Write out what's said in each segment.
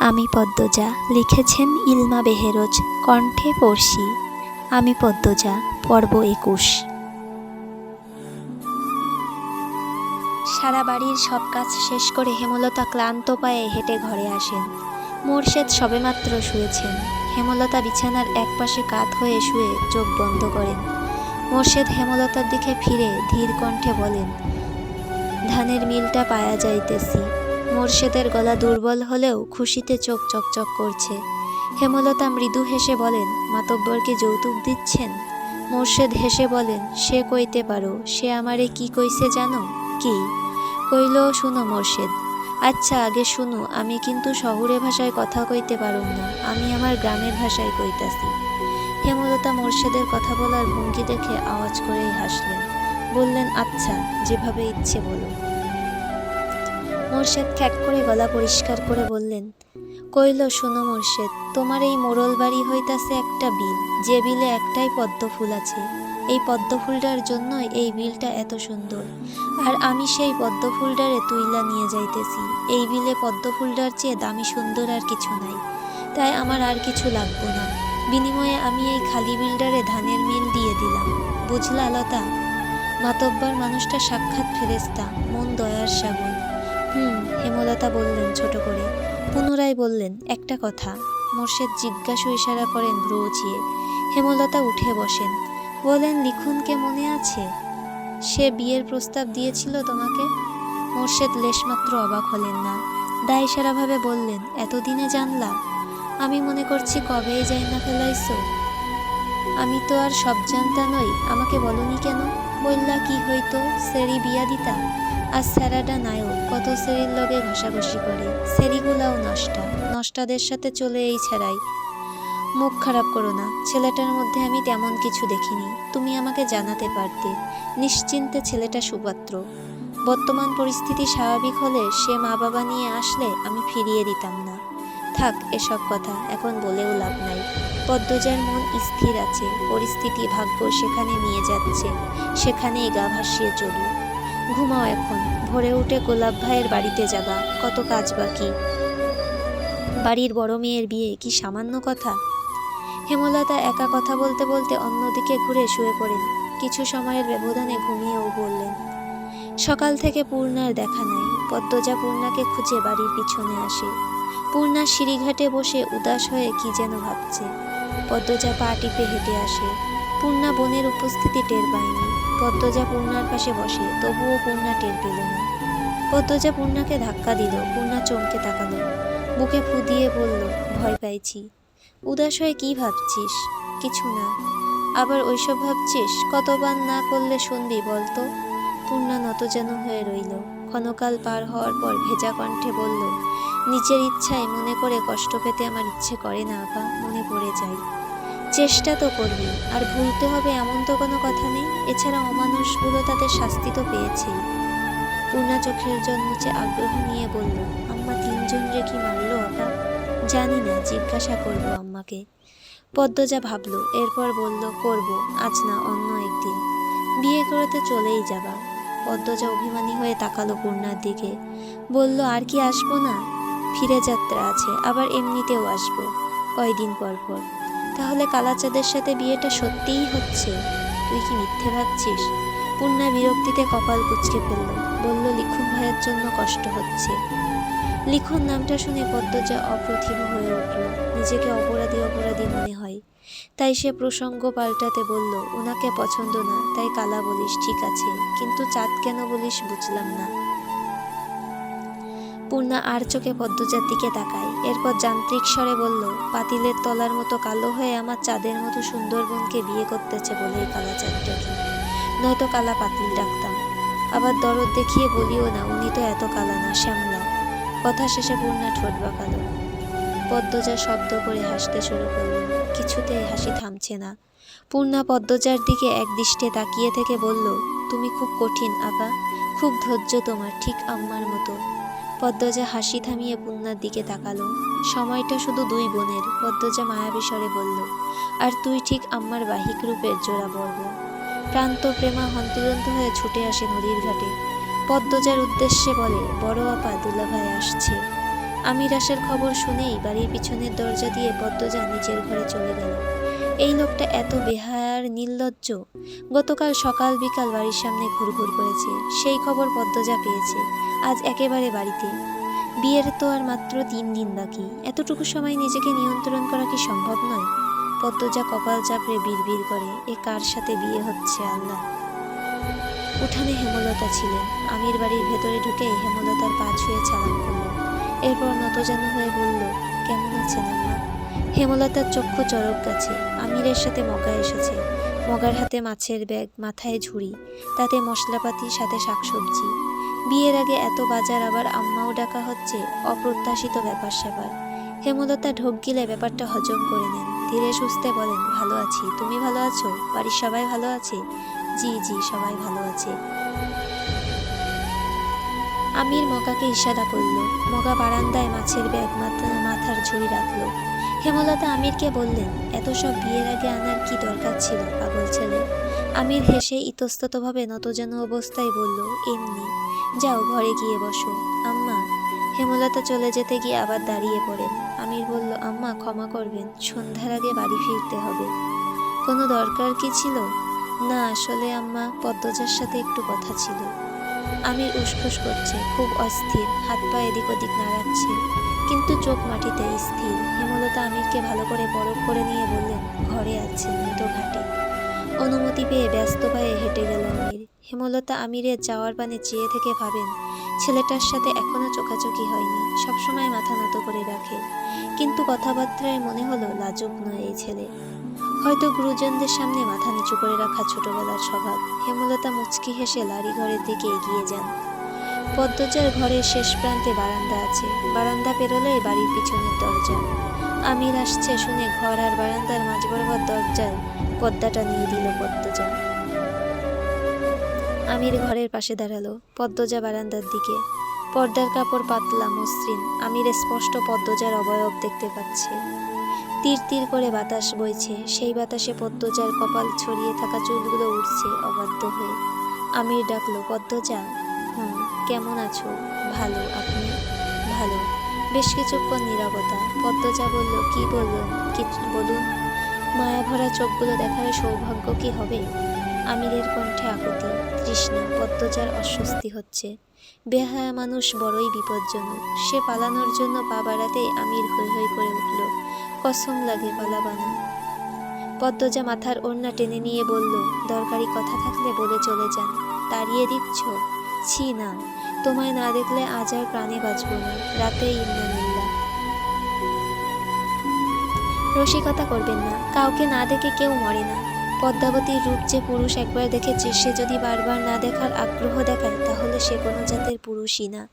আমি পদ্মজা, লিখেছেন ইলমা বেহেরোজ, কণ্ঠে পড়শি। আমি পদ্মজা, পর্ব একুশ। সারা বাড়ির সব কাজ শেষ করে হেমলতা ক্লান্ত পায়ে হেঁটে ঘরে আসেন। মোর্শেদ সবেমাত্র শুয়েছেন। হেমলতা বিছানার একপাশে কাত হয়ে শুয়ে চোখ বন্ধ করেন। মোর্শেদ হেমলতার দিকে ফিরে ধীর কণ্ঠে বলেন, ধানের মিলটা পায়া যাইতেছি। মোর্শেদের গলা দুর্বল হলেও খুশিতে চোখ চকচক করছে। হেমলতা মৃদু হেসে বলেন মাতব্বরকে যৌতুক দিচ্ছেন? মোর্শেদ হেসে বলেন, সে কইতে পারো, সে আমারে কি কইছে জানো? কি? কইল, শুনো মোর্শেদ আচ্ছা আগে শুনো, আমি কিন্তু শহুরে ভাষায় কথা কইতে পারুম না, আমি আমার গ্রামের ভাষায় কইতাছি। হেমলতা মোর্শেদের কথা বলার ভঙ্গি দেখে আওয়াজ করেই হাসলেন। বললেন আচ্ছা যেভাবে ইচ্ছে বলো। মোর্শেদ খ্যাক করে গলা পরিষ্কার করে বললেন, কইল শোনো মোর্শেদ, তোমার এই মোড়ল বাড়ি হইতাছে একটা বিল, যে বিলে একটাই পদ্ম ফুল আছে। এই পদ্ম ফুলটার জন্যই এই বিলটা এত সুন্দর। আর আমি সেই পদ্ম ফুলটারে তুইলা নিয়ে যাইতেছি। এই বিলে পদ্ম ফুলটার চেয়ে দামি সুন্দর আর কিছু নাই। তাই আমার আর কিছু লাগবো না। বিনিময়ে আমি এই খালি বিলটারে ধানের মিল দিয়ে দিলাম। বুঝলা লতা? মাতব্বার মানুষটা সাক্ষাৎ ফেরেস্তা মন দয়ার সাগর। হুম, হেমলতা বললেন ছোট করে। পুনরায় বললেন, একটা কথা। মোর্শেদ জিজ্ঞাসু ইশারা করেন ভ্রু হেমলতা উঠে বসেন। বলেন, লিখুনকে মনে আছে? সে বিয়ের প্রস্তাব দিয়েছিল তোমাকে? মোর্শেদ লেশমাত্র অবাক হলেন না। দায় সারাভাবে বললেন, এতদিনে জানলা আমি মনে করছি কবেই যাই না ফেলাইছো? আমি তো আর সব জানতা নই। আমাকে বলনি কেন? বললা কি হইতো? সেরি বিয়া দিতা আর স্যারাডা নায়ক কত সেরির লগে ঘষাঘষি করে। সেরিগুলাও নষ্টা। নষ্টাদের সাথে চলে এই ছেড়াই। মুখ খারাপ করো না। ছেলেটার মধ্যে আমি তেমন কিছু দেখিনি। তুমি আমাকে জানাতে পারতে। নিশ্চিন্তে ছেলেটা সুপাত্র। বর্তমান পরিস্থিতি স্বাভাবিক হলে সে মা বাবা নিয়ে আসলে আমি ফিরিয়ে দিতাম না। থাক, এসব কথা, এখন বলেও লাভ নাই। পদ্মজার মন স্থির আছে। পরিস্থিতি ভাগ্য সেখানে নিয়ে যাচ্ছে। সেখানেই গা ভাসিয়ে চলুক ঘুমাও এখন, ভোরে উঠে গোলাপ ভাইয়ের বাড়িতে যাবা, কত কাজ বাকি। বাড়ির বড় মেয়ের বিয়ে কি সামান্য কথা? হেমলতা একা কথা বলতে বলতে অন্যদিকে ঘুরে শুয়ে পড়েন, কিছু সময়ের ব্যবধানে ঘুমিয়েও বললেন সকাল থেকে পূর্ণার দেখা নাই, পদ্মজা পূর্ণাকে খুঁজে বাড়ির পিছনে আসে। পূর্ণা সিঁড়িঘাটে বসে উদাস হয়ে কি যেন ভাবছে। পদ্মজা পা টিপে হেঁটে আসে। পূর্ণা বোনের উপস্থিতি টের পায়নি। পদ্মজা পূর্ণার পাশে বসে, তবুও পূর্ণা টের পেল না। পদ্মজা পূর্ণাকে ধাক্কা দিল, পূর্ণা চমকে তাকালো। বুকে ফু দিয়ে বলল, ভয় পাইছি। উদাস হয়ে কি ভাবছিস? কিছু না। আবার ওইসব ভাবছিস? কতবার না করলে শুনবি বলতো? পূর্ণা নত যেন হয়ে রইল। ক্ষণকাল পার হওয়ার পর ভেজা কণ্ঠে বলল, নিজের ইচ্ছায় মনে করে কষ্ট পেতে আমার ইচ্ছে করে না, আপা। মনে পড়ে যায়। চেষ্টা তো করবি, আর ভুলতে হবে এমন তো কোনো কথা নেই, এছাড়া অমানুষগুলো তাদের শাস্তি তো পেয়েছেই। পূর্ণা চোখের জল মুছে আগ্রহ নিয়ে বলল, আম্মা তিনজন রে কি মারলো আপা জানি না, জিজ্ঞাসা করব আম্মাকে। পদ্মজা ভাবলো, এরপর বলল, করব, আজ না, অন্য একদিন। বিয়ে করতে চলেই যাবা। পদ্মজা অভিমানী হয়ে তাকালো পূর্ণার দিকে, বলল, আর কি আসব না? ফিরে যাত্রা আছে, আবার এমনিতেও আসব, কয়দিন পর পর। তাহলে কালাচাঁদের সাথে বিয়েটা সত্যিই হচ্ছে? তুই কি মিথ্যে ভাবছিস? পূর্ণা বিরক্তিতে কপাল কুচকে ফেলল। বলল, লিখুন ভাইয়ের জন্য কষ্ট হচ্ছে। লিখন নামটা শুনে পদ্ম পদ্মজা অপ্রতিভ হয়ে উঠল। নিজেকে অপরাধী অপরাধী মনে হয়। তাই সে প্রসঙ্গ পাল্টাতে বলল, ওনাকে পছন্দ না, তাই কালা বলিস, ঠিক আছে। কিন্তু চাঁদ কেন বলিস বুঝলাম না। পূর্ণা আর চোখে পদ্মজার দিকে তাকায়। এরপর যান্ত্রিক স্বরে বলল, পাতিলের তলার মতো কালো হয়ে আমার চাঁদের মতো সুন্দর বোনকে বিয়ে করতেছে বলেই কালা চাঁদটাকে নয়তো কালা পাতিল ডাকতাম আবার দরদ দেখিয়ে বলিও না, উনি তো এত কালা না, শ্যামলা। কথা শেষে পূর্ণা ঠোঁট বাঁকালো। পদ্মজা শব্দ করে হাসতে শুরু করল। কিছুতেই হাসি থামছে না। পূর্ণা পদ্মজার দিকে এক দৃষ্টে তাকিয়ে থেকে বলল, তুমি খুব কঠিন আপা খুব ধৈর্য তোমার, ঠিক আম্মার মতো। পদ্মজা হাসি থামিয়ে পূর্ণার দিকে তাকালো। সময়টা শুধু দুই বোনের, পদ্মজা মায়াবী বলল, আর তুই ঠিক আম্মার বাহিক রূপের জোড়া বর্গ। প্রান্ত প্রেমা হন্তদন্ত হয়ে ছুটে আসে নদীর ঘাটে। পদ্মজার উদ্দেশ্যে বলে, বড় আপা, দুলাভাই আসছে। আমির আসার খবর শুনেই বাড়ির পিছনের দরজা দিয়ে পদ্মজা নিজের ঘরে চলে গেল। এই লোকটা এত বেহায়ার নির্লজ্জ। গতকাল সকাল বিকাল বাড়ির সামনে ঘুরঘুর করেছে। সেই খবর পদ্মজা পেয়েছে। আজ একেবারে বাড়িতে। বিয়ের তো আর মাত্র তিন দিন বাকি। এতটুকু সময় নিজেকে নিয়ন্ত্রণ করা কি সম্ভব নয়? পদ্মজা কপাল চাপড়ে বিড়বিড় করে, এ কার সাথে বিয়ে হচ্ছে আল্লাহ? উঠানে হেমলতা ছিলেন। আমির বাড়ির ভেতরে ঢুকে হেমলতার পা ছুঁয়ে চালান করল। এরপর নতজানু হয়ে বলল, কেমন আছেন আম্মা? হেমলতার চক্ষু চরক গাছে। আমিরের সাথে মগা এসেছে। মগার হাতে মাছের ব্যাগ, মাথায় ঝুড়ি, তাতে মশলাপাতি, সাথে শাকসবজি। বিয়ের আগে এত বাজার আবার আম্মাও ডাকা হচ্ছে, অপ্রত্যাশিত ব্যাপার স্যাপার। হেমলতা ঢোক গিলে ব্যাপারটা হজম করে নেন। ধীরে সুস্থে বলেন, ভালো আছি। তুমি ভালো আছো? বাড়ির সবাই ভালো আছে? জি জি, সবাই ভালো আছে। আমির মগাকে ইশারা করল। মগা বারান্দায় মাছের ব্যাগ, মাথা, মাথার ঝুড়ি রাখল। হেমলতা আমিরকে বললেন, এত সব বিয়ের আগে আনার কি দরকার ছিল, পাগল ছেলে? আমির হেসে ইতস্ততভাবে নতজানু অবস্থায় বলল, এমনি, যাও ঘরে গিয়ে বসো। আম্মা? হেমলতা চলে যেতে গিয়ে আবার দাঁড়িয়ে পড়েন। আমির বলল, আম্মা, ক্ষমা করবেন, সন্ধ্যার আগে বাড়ি ফিরতে হবে। কোনো দরকার কি ছিল? না, আসলে আম্মা, পদ্মজার সাথে একটু কথা ছিল। আমির উসফুস করছে, খুব অস্থির, হাত পা এদিক ওদিক নাড়াচ্ছে। কিন্তু চোখ মাটিতে স্থির। হেমলতা আমিরকে ভালো করে বরফ করে নিয়ে বললেন, ঘরে আছে মৃত ঘাটে। অনুমতি পেয়ে ব্যস্ত পায়ে হেঁটে গেল আমির। হেমলতা আমিরের যাওয়ার পানে চেয়ে থেকে ভাবেন, ছেলেটার সাথে এখনও চোখাচোখি হয়নি, সবসময় মাথা নত করে রাখে। কিন্তু কথাবার্তায় মনে হলো, লাজুক নয় এই ছেলে। হয়তো গুরুজনদের সামনে মাথা নিচু করে রাখা ছোটবেলার স্বভাব। হেমলতা মুচকি হেসে লারি ঘরের দিকে এগিয়ে যান। পদ্মজার ঘরের শেষ প্রান্তে বারান্দা আছে। বারান্দা পেরোলেই বাড়ির পিছনের দরজা। আমির আসছে শুনে ঘর আর বারান্দার মাঝ বরাবর দরজার পর্দাটা নিয়ে দিল পদ্মজা। আমির ঘরের পাশে দাঁড়াল, পদ্মজা বারান্দার দিকে। পর্দার কাপড় পাতলা, মসৃণ। আমির স্পষ্ট পদ্মজার অবয়ব দেখতে পাচ্ছে। তীর তীর করে বাতাস বইছে। সেই বাতাসে পদ্মজার কপাল ছড়িয়ে থাকা চুলগুলো উঠছে অবাধ্য হয়ে। আমির ডাকলো, পদ্মজা কেমন আছো? ভালো, আপনি? ভালো। বেশ কিছুক্ষণ নীরবতা। পদ্মজা বলল, কি বললেন কি বলুন? মায়া ভরা চোখগুলো দেখার সৌভাগ্য কি হবে? আমিরের কণ্ঠে আকুতি। তৃষ্ণা, পদ্মজার অস্বস্তি হচ্ছে। বেহায়া মানুষ বড়ই বিপজ্জনক। সে পালানোর জন্য পা বাড়াতেই আমির হৈ হৈ করে উঠল। কসম লাগে পালাবানা। পদ্মজা মাথার ওড়না টেনে নিয়ে বলল, দরকারি কথা থাকলে বলে চলে যান। তাড়িয়ে দিচ্ছ? ছি না। তোমায় না দেখলে আজ আর প্রাণে বাঁচব না। রাতে ইন্দ্রানিল্লা রসিকতা করবেন না। কাউকে না দেখে কেউ মরে না। পদ্মাবতীর রূপ যে পুরুষ একবার দেখেছে, সে যদি বারবার না দেখার আগ্রহ দেখায়, তাহলে সে কোনো জাতের পুরুষই না।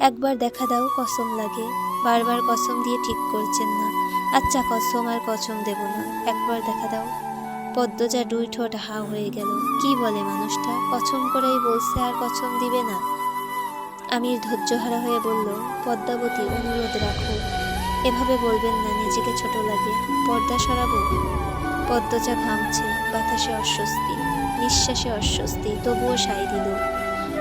একবার দেখা দাও, কসম লাগে। বারবার কসম দিয়ে ঠিক করছেন না। আচ্ছা কসম আর কসম দেব না। একবার দেখা দাও। পদ্মজা দুই ঠোঁট হা হয়ে গেল। কি বলে মানুষটা? কসম করেই বলছে আর কসম দিবে না। আমির ধৈর্যহারা হয়ে বলল, পদ্মাবতী, অনুরোধ রাখো। এভাবে বলবেন না, নিজেকে ছোট লাগে। পর্দা সরাবো? পদ্মজা ঘামছে, বাতাসে অস্বস্তি, নিঃশ্বাসে অস্বস্তি, তবুও সাই দিল।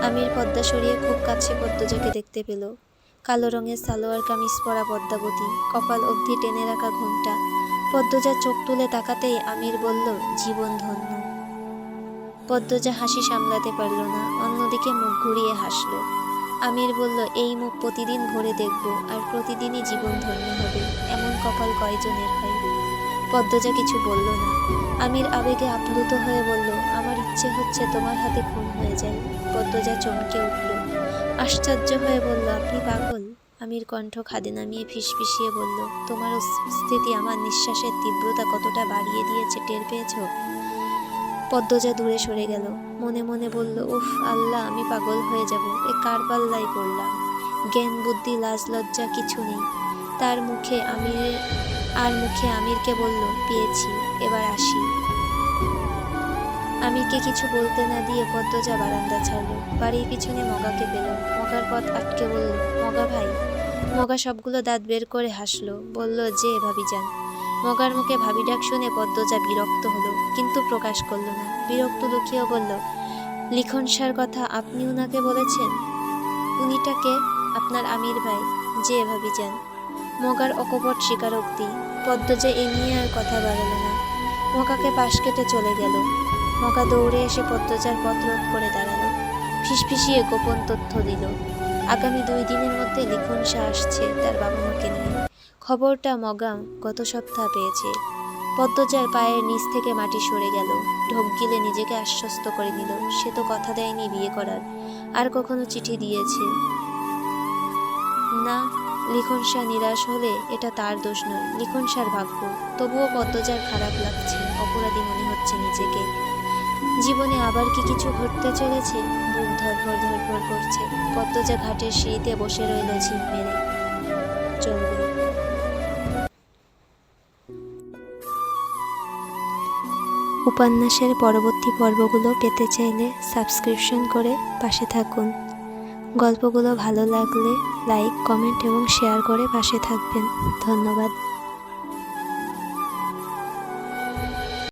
আমির পদ্মা সরিয়ে খুব কাছে পদ্মজাকে দেখতে পেল। কালো রঙের সালোয়ার কামিজ পরা পদ্মাবতী, কপাল অবধি টেনে রাখা ঘুমটা পদ্মজা চোখ তুলে তাকাতেই আমির বলল, জীবন ধন্য। পদ্মজা হাসি সামলাতে পারল না, অন্যদিকে মুখ ঘুরিয়ে হাসল। আমির বলল, এই মুখ প্রতিদিন ভরে দেখব, আর প্রতিদিনই জীবন ধন্য হবে, এমন কপাল কয়জনের হয়? পদ্মজা কিছু বলল না। আমির আবেগে আপ্লুত হয়ে বলল, আমার ইচ্ছে হচ্ছে তোমার হাতে খুন হয়ে যায় পদ্মজা চমকে উঠল। আশ্চর্য হয়ে বলল, আপনি পাগল আমির কণ্ঠ খাদে নামিয়ে ফিসফিসিয়ে বলল, তোমার স্থিতি আমার নিঃশ্বাসের তীব্রতা কতটা বাড়িয়ে দিয়েছে টের পেয়েছ? পদ্মজা দূরে সরে গেল, মনে মনে বলল, উফ, আল্লাহ, আমি পাগল হয়ে যাব, এ কার পাল্লাই পড়লাম জ্ঞান, বুদ্ধি, লাজ, লজ্জা কিছু নেই। তার মুখে আমির আর মুখে আমিরকে বলল, পেয়েছি, এবার আসি। আমিরকে কিছু বলতে না দিয়ে পদ্মজা বারান্দা ছাড়লো, বাড়ির পিছনে মগাকে পেল। মগার পথ আটকে বলল, মগা ভাই মগা সবগুলো দাঁত বের করে হাসলো, বলল, যে ভাবি যান। মগার মুখে ভাবি ডাক শুনে পদ্মজা বিরক্ত হলো, কিন্তু প্রকাশ করল না। বিরক্ত লুকিয়েও বলল, লিখন সার কথা আপনি উনাকে বলেছেন? উনিটাকে আপনার আমির ভাই। যে ভাবি যান। মগার অকপট স্বীকারোক্তি, পদ্মজা এ নিয়ে আর কথা বাড়াল না। মকাকে পাশ কেটে চলে গেল। মকা দৌড়ে এসে পদ্মজার পথ রোধ করে দাঁড়াল। ফিসফিসিয়ে গোপন তথ্য দিল। আগামী দুই দিনের মধ্যে লিখন শাহ আসছে তার বাবা মাকে নিয়ে। খবরটা মগাম গত সপ্তাহ পেয়েছে। পদ্মজার পায়ের নিচ থেকে মাটি সরে গেল। ঢোক গিলে নিজেকে আশ্বস্ত করে নিল। সে তো কথা দেয়নি বিয়ে করার। আর কখনো চিঠি দিয়েছে। না, লিখন শাহ নিরাশ হলে এটা তার দোষ নয়। লিখন শাহর ভাগ্য। তবুও পদ্মজার খারাপ লাগছে। অপরাধী মনে হচ্ছে নিজেকে। জীবনে আবার কি কিছু ঘটতে চলেছে? বুক ধরফর ধরফর করছে। পদ্মজা ঘাটের সিঁড়িতে বসে রইল ঝিম মেরে। চলবে। উপন্যাসের পরবর্তী পর্বগুলো পেতে চাইলে সাবস্ক্রিপশন করে পাশে থাকুন। গল্পগুলো ভালো লাগলে লাইক, কমেন্ট এবং শেয়ার করে পাশে থাকবেন। ধন্যবাদ।